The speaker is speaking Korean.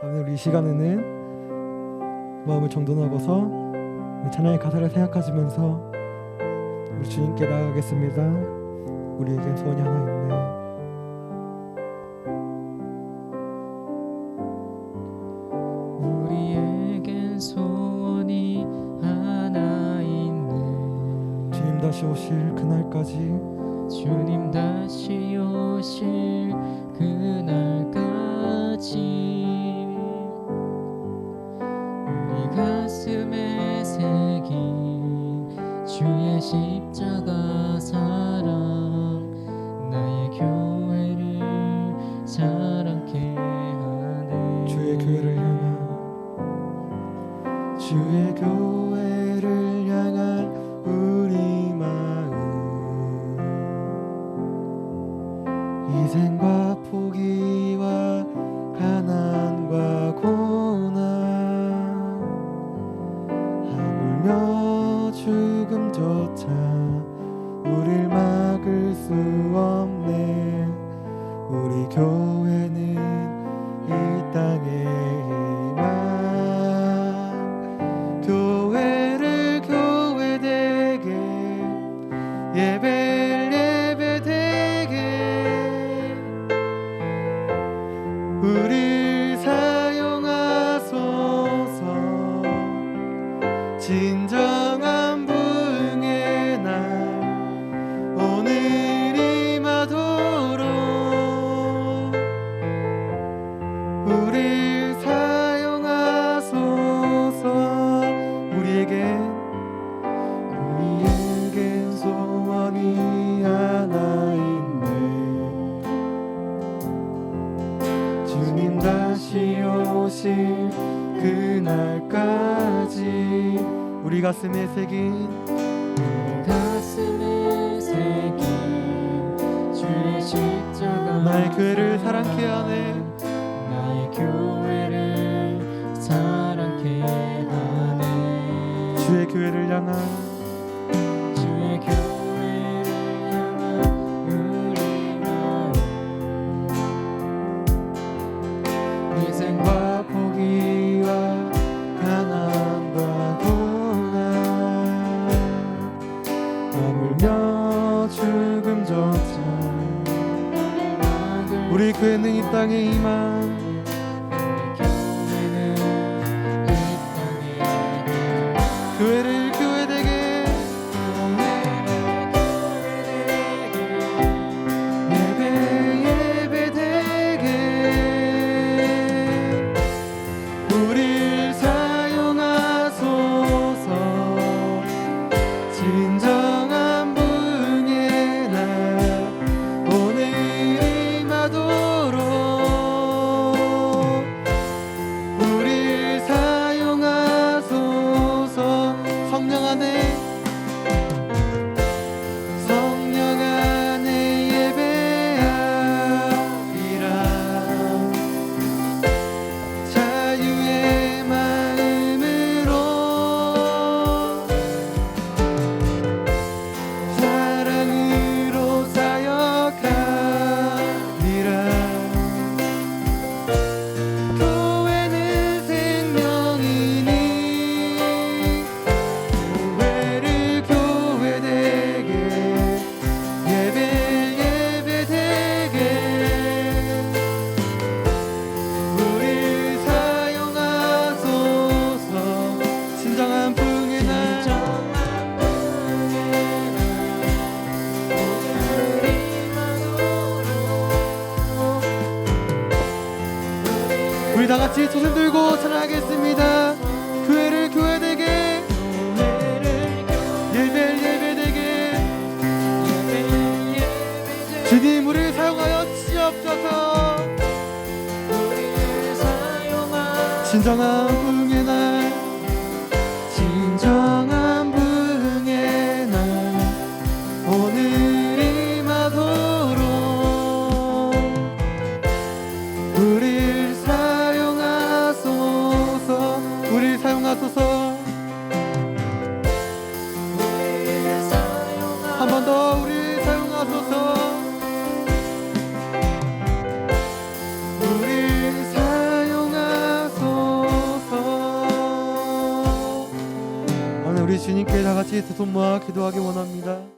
오늘 우리 이 시간에는 마음을 정돈하고서 찬양의 가사를 생각하시면서 우리 주님께 나아가겠습니다. 우리에게 소원이 하나 있네. 소원이 하나 있네 주님 다시 오실 그날까지 주님 다시 오실 그 십자가 사랑 나의 교회를 자랑케 하네. 주의 교회를 향한 주의 교회를 향한 우리 마음. 희생과 조차 우릴 막을 수 없네. 우리 교회는 이 희망 교회를 교회 되게 예배를 예배 되게. 우릴 날까지 우리 가슴에 새긴 가슴에 새긴 주의 십자가 나의 교회를 사랑케 하네. 나의 교회를 사랑케 하네. 주의 교회를 향한 교회는 이 땅에 교회를 우리 다 같이 손을 들고 찬양하겠습니다. 교회를 교회 되게. 예배 예배 되게. 주님 우리를 사용하여 주시옵소서. 진정한 부흥의 날 주님께 다 같이 두 손 모아 기도하기 원합니다.